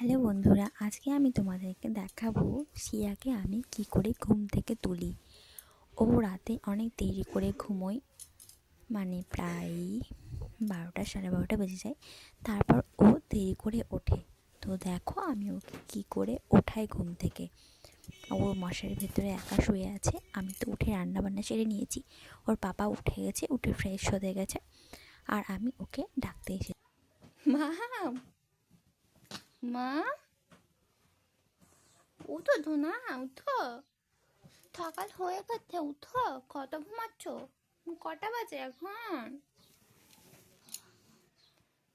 Hello বন্ধুরা, আজকে আমি তোমাদেরকে দেখাবো শিয়াকে আমি কি করে ঘুম থেকে তুলি। ও রাতে অনেক দেরি করে ঘুমোয় মানে প্রায় বারোটা সাড়ে বারোটা বেজে যায়। তারপর ও দেরি করে ওঠে। তো দেখো আমি ওকে কী করে ওঠাই ঘুম থেকে। ও মশারির ভেতরে একা শুয়ে আছে, আমি তো উঠে রান্না বান্না সেরে নিয়েছি। ওর পাপা উঠে গেছে, উঠে ফ্রেশ হতে গেছে, আর আমি ওকে ডাকতে এসে মা! মা? উঠো ধোনা, উঠো। সকাল হয়ে গেছে, উঠো। কত ঘুমাচ্ছ? কটা বাজে এখন?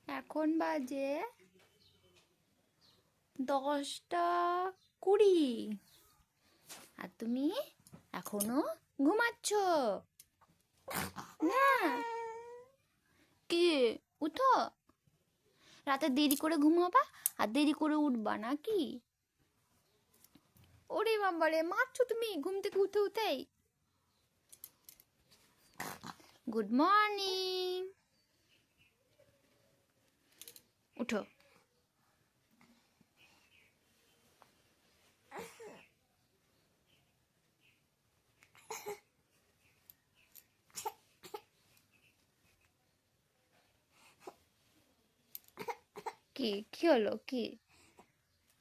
এখন বাজে দশটা কুড়ি। আর তুমি এখনও ঘুমাচ্ছ? না। কি? উঠো। রাতে দেরি করে ঘুমাবা? আর দেরি করে উঠবা নাকি? ওরে বাবারে, মারছো তুমি ঘুম থেকে উঠে উঠেই? গুড মর্নিং উঠো। কি কি হলো? কি?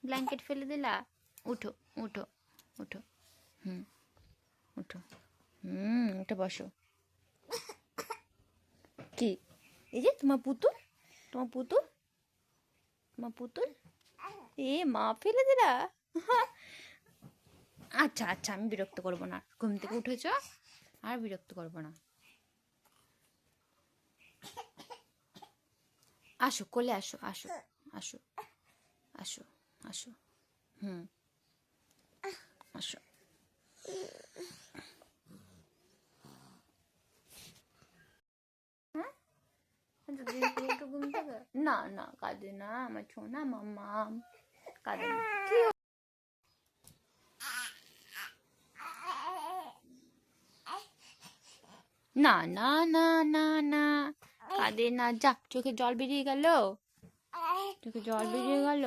ব্ল্যাঙ্কেট ফেলে দিলা? উঠো উঠো উঠো। হুম উঠো। হুম, উঠে বসো। কি? এই যে তোমার পুতুল? তোমার পুতুল? তোমার পুতুল? এ মা ফেলে দিলা? আচ্ছা আচ্ছা আমি বিরক্ত করব না। ঘুম থেকে উঠেছ আর বিরক্ত করব না। আসো কোলে আসো আসো আসো আসো আসো হুম আসো হ্যাঁ? থেকে? না না কাঁদে না আমার ছোনা মাম্মা কাঁদে না? না না না না না কাঁদে না যা চোখে জল বেরিয়ে গেল। চোখে জল বেরিয়ে গেল।